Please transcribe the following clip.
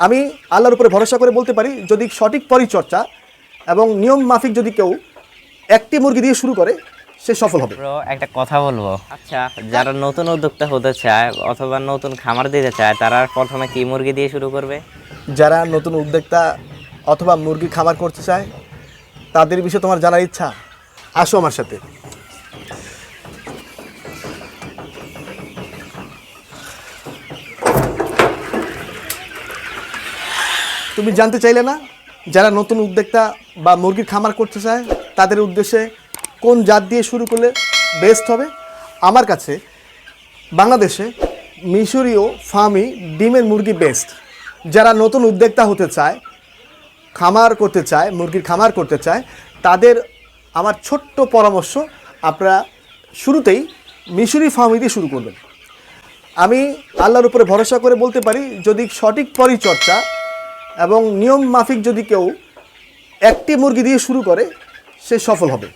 আমি আল্লাহর উপরে ভরসা করে বলতে পারি যদি সঠিক পরিচর্যা এবং নিয়ম মাফিক যদি কেউ একটি মুরগি দিয়ে শুরু করে সে সফল হবে। একটা কথা বলব। আচ্ছা। যারা নতুন উদ্যোক্তা হতে চায় অথবা নতুন খামার দিতে চায় তারা প্রথমে কি মুরগি দিয়ে শুরু করবে? যারা নতুন উদ্যোক্তা অথবা মুরগি খামার করতে চায় তাদের বিষয়ে তোমার জানার ইচ্ছা আসো আমার সাথে। তুমি জানতে চাইলে না, যারা নতুন উদ্যোক্তা বা মুরগির খামার করতে চায়, তাদের উদ্দেশ্যে কোন জাত দিয়ে শুরু করলে বেস্ট হবে? আমার কাছে বাংলাদেশে মিশরীয় ফার্মি ডিমের মুরগি বেস্ট যারা নতুন উদ্যোক্তা হতে চায়, খামার করতে চায়, মুরগির খামার করতে চায়, তাদের আমার ছোট্ট পরামর্শ, আপনারা শুরুতেই মিশরি ফার্মি দিয়ে শুরু করবেন। আমি আল্লাহর উপরে ভরসা করে বলতে পারি, যদি সঠিক পরিচর্যা এবং নিয়ম মাফিক যদি কেউ একটি মুরগি দিয়ে শুরু করে সে সফল হবে।